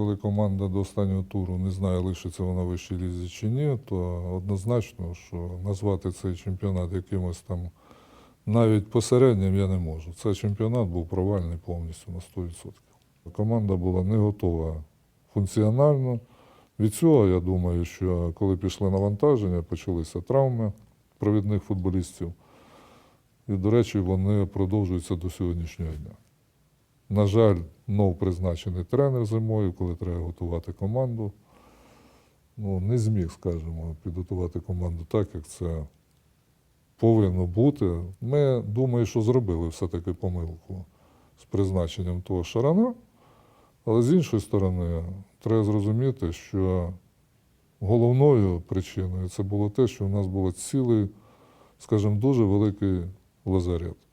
коли команда до останнього туру не знає, лишиться вона вищій лізі чи ні, то однозначно, що назвати цей чемпіонат якимось там навіть посереднім я не можу. Цей чемпіонат був провальний повністю на 100%. Команда була не готова функціонально. Від цього я думаю, що коли пішли навантаження, почалися травми провідних футболістів. І, до речі, вони продовжуються до сьогоднішнього дня. На жаль, нов призначений тренер зимою, коли треба готувати команду. Ну, не зміг, скажімо, підготувати команду так, як це повинно бути. Ми думаю, що зробили все-таки помилку з призначенням того шарана. Але з іншої сторони, треба зрозуміти, що головною причиною це було те, що у нас був цілий, скажімо, дуже великий лазарет.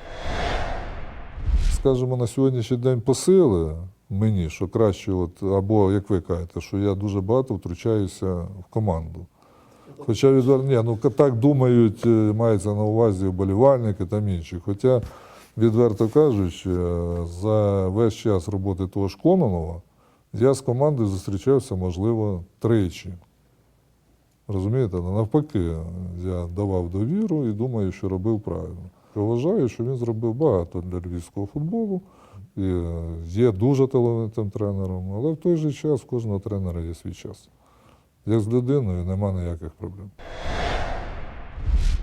Скажімо, на сьогоднішній день посили мені, що краще, от, або як ви кажете, що я дуже багато втручаюся в команду. Хоча відвер... Ні, ну так думають, е, мається на увазі вболівальники та інші. Хоча, відверто кажучи, е, за весь час роботи того ж Кононова я з командою зустрічався, можливо, тричі. Розумієте, Ну, навпаки, я давав довіру і думаю, що робив правильно. Я вважаю, що він зробив багато для львівського футболу. І е, є дуже талановитим тренером, але в той же час кожного тренера є свій час. Як з людиною нема ніяких проблем.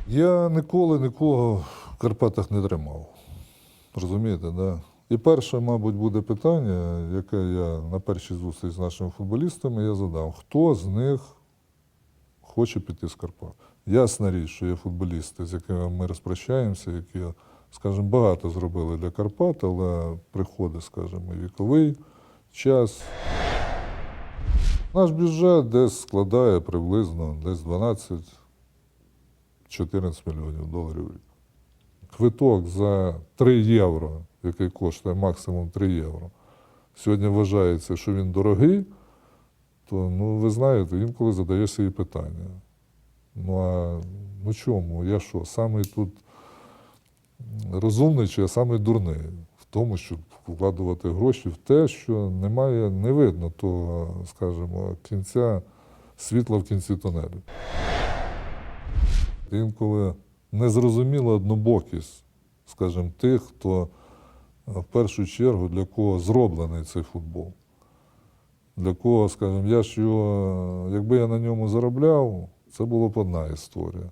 Я ніколи нікого в Карпатах не тримав. Розумієте, да? І перше, мабуть, буде питання, яке я на першій зустрічі з нашими футболістами я задав: хто з них хоче піти з Карпат? Ясна річ, що є футболісти, з якими ми розпрощаємося, які, скажімо, багато зробили для Карпат, але приходить, скажімо, віковий час. Наш бюджет десь складає приблизно десь 12-14 мільйонів доларів. Квиток за 3 євро, який коштує максимум 3 євро, сьогодні вважається, що він дорогий, то ну, ви знаєте, інколи задаєш собі питання. Ну а ну чому? Я що, самий тут розумний чи я самий дурний в тому, щоб вкладувати гроші в те, що немає, не видно того, скажімо, кінця світла в кінці тунелю. Інколи незрозуміла однобокість, скажімо, тих, хто е, в першу чергу для кого зроблений цей футбол. Для кого, скажімо, я ж його, якби я на ньому заробляв, це була б одна історія.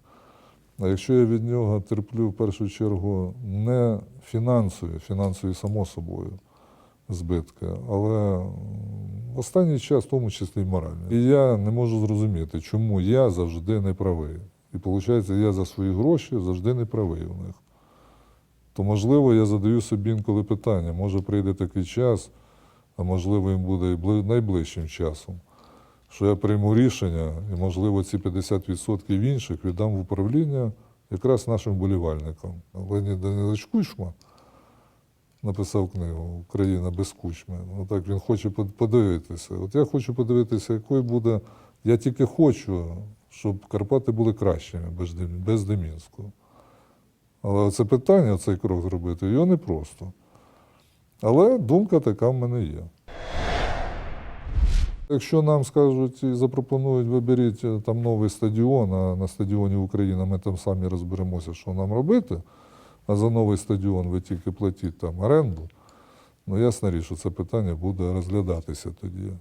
А якщо я від нього терплю в першу чергу не фінансові, фінансові само собою збитки, але останній час, в тому числі й моральні. І я не можу зрозуміти, чому я завжди не правий. І виходить, я за свої гроші завжди не правий у них. То, можливо, я задаю собі інколи питання, може прийде такий час, а можливо, він буде і найближчим часом, що я прийму рішення, і, можливо, ці 50% інших віддам в управління якраз нашим болівальникам. Леонід Данилович Кучма написав книгу Україна без кучми. Ну так він хоче подивитися. От я хочу подивитися, якою буде. Я тільки хочу, щоб Карпати були кращими без Демінського. Але це питання, цей крок зробити, його непросто. Але думка така в мене є. Якщо нам скажуть і запропонують, виберіть е, там новий стадіон, а на стадіоні Україна ми там самі розберемося, що нам робити, а за новий стадіон ви тільки платіть там оренду, ну ясна річ, що це питання буде розглядатися тоді.